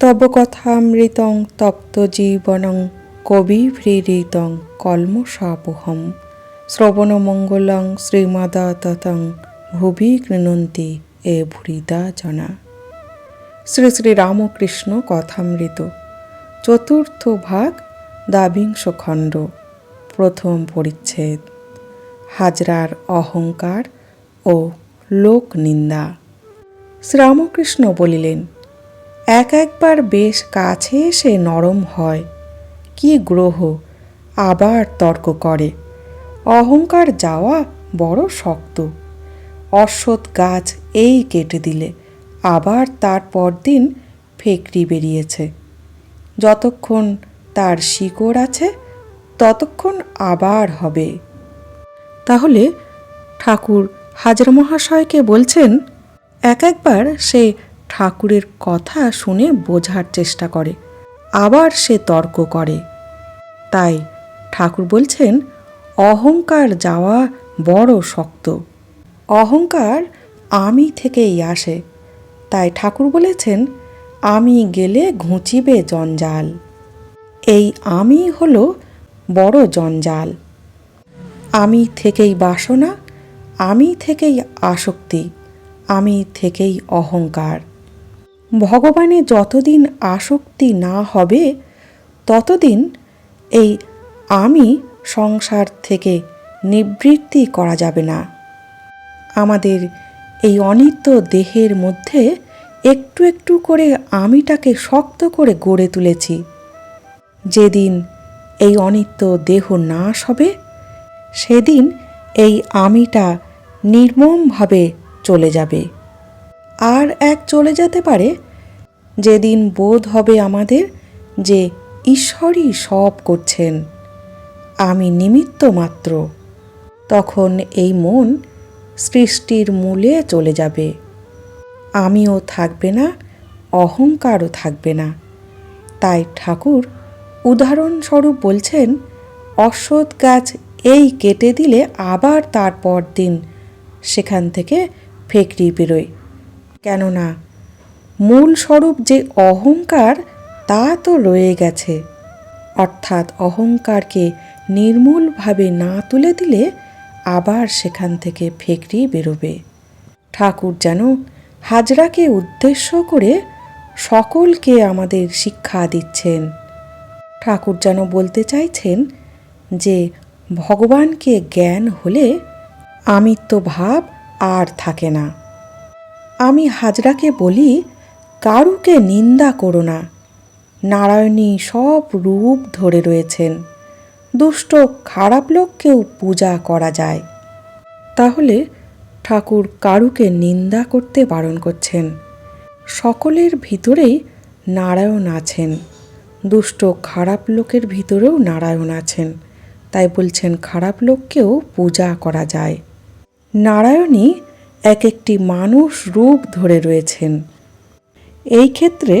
তব কথামৃতং তপ্ত জীবনং কবিভৃতং কলমসাপোহম শ্রবণমঙ্গলং শ্রীমাদাততং ভুবি গৃণন্তি এ ভুরিদা জনা। শ্রী শ্রী রামকৃষ্ণ কথামৃত। চতুর্থ ভাগ দ্বাবিংশ খণ্ড প্রথম পরিচ্ছেদ। হাজরার অহংকার ও লোক নিন্দা শ্রীরামকৃষ্ণ বলিলেন এক একবার বেশ কাছে এসে নরম হয়। কি গ্রহ আবার তর্ক করে। অহংকার যাওয়া বড় শক্ত। অশ্বৎ গাছ এই কেটে দিলে, আবার তার পরদিন ফেকরি বেরিয়েছে। যতক্ষণ তার শিকড় আছে, ততক্ষণ আবার হবে। তাহলে ঠাকুর হাজরা মহাশয়কে বলছেন, এক একবার সে ঠাকুরের কথা শুনে বোঝার চেষ্টা করে। আবার সে তর্ক করে। তাই ঠাকুর বলছেন, অহংকার যাওয়া বড় শক্ত। অহংকার আমি থেকেই আসে। তাই ঠাকুর বলেছেন, আমি গেলে ঘুঁচিবে জঞ্জাল। এই আমি হলো বড় জঞ্জাল। আমি থেকেই বাসনা, আমি থেকেই আসক্তি, আমি থেকেই অহংকার। ভগবানে যতদিন আসক্তি না হবে, ততদিন এই আমি সংসার থেকে নিবৃত্তি করা যাবে না। আমাদের এই অনিত্য দেহের মধ্যে একটু একটু করে আমিটাকে শক্ত করে গড়ে তুলেছি। যেদিন এই অনিত্য দেহ নাশ হবে, সেদিন এই আমিটা নির্মমভাবে চলে যাবে। আর এক চলে যেতে পারে, যেদিন বোধ হবে আমাদের যে ঈশ্বরই সব করছেন। আমি নিমিত্ত মাত্র। তখন এই মন সৃষ্টির মূলে চলে যাবে। আমিও থাকবে না, অহংকারও থাকবে না। তাই ঠাকুর উদাহরণস্বরূপ বলছেন অশ্বৎ গাছ এই কেটে দিলে আবার তারপর দিন সেখান থেকে ফেকরি বেরোয়। কেননা মূল স্বরূপ যে অহংকার, তা তো রয়ে গেছে। অর্থাৎ অহংকারকে নির্মূলভাবে না তুলে দিলে আবার সেখান থেকে ফেকরি বেরোবে। ঠাকুর যেন হাজরাকে উদ্দেশ্য করে সকলকে আমাদের শিক্ষা দিচ্ছেন। ঠাকুর যেন বলতে চাইছেন যে, ভগবানকে জ্ঞান হলে আমিত্ব ভাব আর থাকে না। আমি হাজরাকে বলি, কারুকে নিন্দা করো না। নারায়ণী সব রূপ ধরে রয়েছেন। দুষ্ট খারাপ লোককেও পূজা করা যায়। তাহলে ঠাকুর কারুকে নিন্দা করতে বারণ করছেন? সকলের ভিতরেই নারায়ণ আছেন। দুষ্ট খারাপ লোকের ভিতরেও নারায়ণ আছেন। তাই বলছেন, খারাপ লোককেও পূজা করা যায়। নারায়ণী এক একটি মানুষ রূপ ধরে রয়েছেন। এই ক্ষেত্রে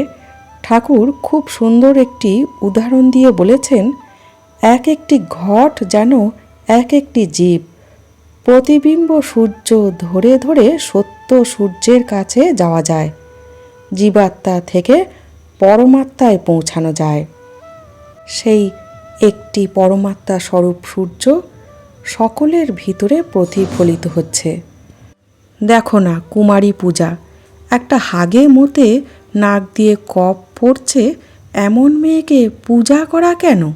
ঠাকুর খুব সুন্দর একটি উদাহরণ দিয়ে বলেছেন এক একটি ঘট যেন এক একটি জীব, প্রতিবিম্ব সূর্য ধরে ধরে সত্য সূর্যের কাছে যাওয়া যায়, জীবাত্মা থেকে পরমাত্মায় পৌঁছানো যায়। সেই একটি পরমাত্মা স্বরূপ সূর্য সকলের ভিতরে প্রতিফলিত হচ্ছে। দেখো না, কুমারী পূজা। একটা হাগে মতে নাক দিয়ে কপ পড়ছে, এমন মেয়েকে পূজা করা কেন?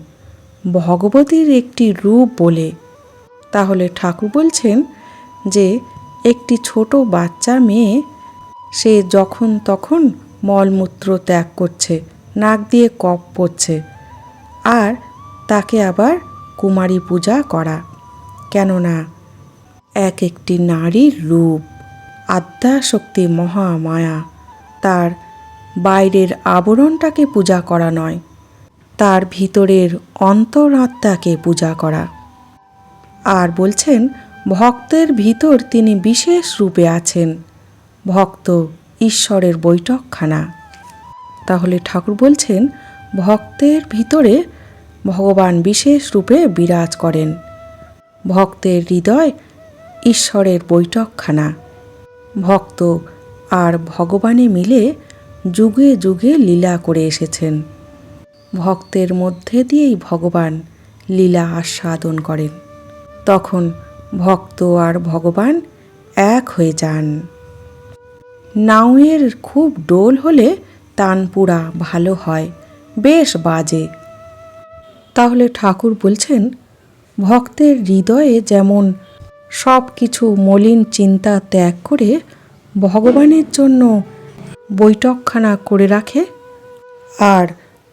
ভগবতীর একটি রূপ বলে। তাহলে ঠাকুর বলছেন যে, একটি ছোট বাচ্চা মেয়ে, সে যখন তখন মলমূত্র ত্যাগ করছে, নাক দিয়ে কপ পড়ছে, আর তাকে আবার কুমারী পূজা করা। কেননা, এক একটি নারীর রূপ। আদ্যাশক্তি মহামায়া। তার বাইরের আবরণটাকে পূজা করা নয়, তার ভিতরের অন্তরাত্মাকে পূজা করা। আর বলছেন, ভক্তের ভিতর তিনি বিশেষ রূপে আছেন। ভক্ত ঈশ্বরের বৈঠকখানা। তাহলে ঠাকুর বলছেন, ভক্তের ভিতরে ভগবান বিশেষ রূপে বিরাজ করেন। ভক্তের হৃদয় ঈশ্বরের বৈঠকখানা। ভক্ত আর ভগবানে মিলে যুগে যুগে লীলা করে এসেছেন। ভক্তের মধ্যে দিয়েই ভগবান লীলা আস্বাদন করেন। তখন ভক্ত আর ভগবান এক হয়ে যান। নাউয়ের খুব ডোল হলে তানপুরা ভালো হয়, বেশ বাজে। তাহলে ঠাকুর বলছেন, ভক্তের হৃদয়ে যেমন সব কিছু মলিন চিন্তা ত্যাগ করে ভগবানের জন্য বৈঠকখানা করে রাখে আর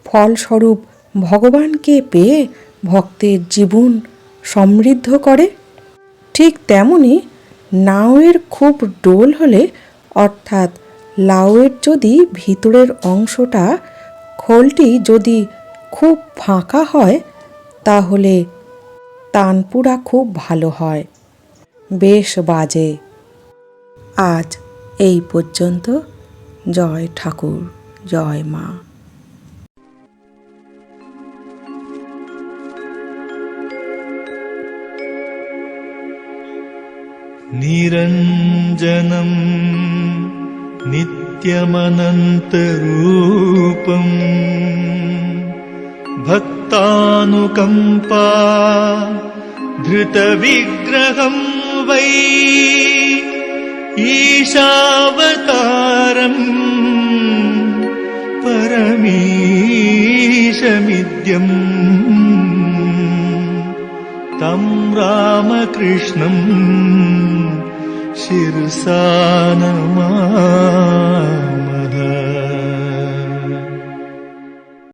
ফলস্বরূপ ভগবানকে পেয়ে ভক্তের জীবন সমৃদ্ধ করে। ঠিক তেমনি নাওয়ের খুব ডোল হলে, অর্থাৎ লাউয়ের যদি ভিতরের অংশটা খোলটি যদি খুব ফাঁকা হয়, তাহলে তানপুরা খুব ভালো হয়। বেশ বাজে আজ এই পর্যন্ত জয় ঠাকুর জয় মা निरञ्जनम् नित्यमनन्तरूपम् भक्तानुकम्पा धृतविग्रहम् वै ईशावतारम् परमीशमिद्यम् तं रामकृष्णम् शिरसा नमामः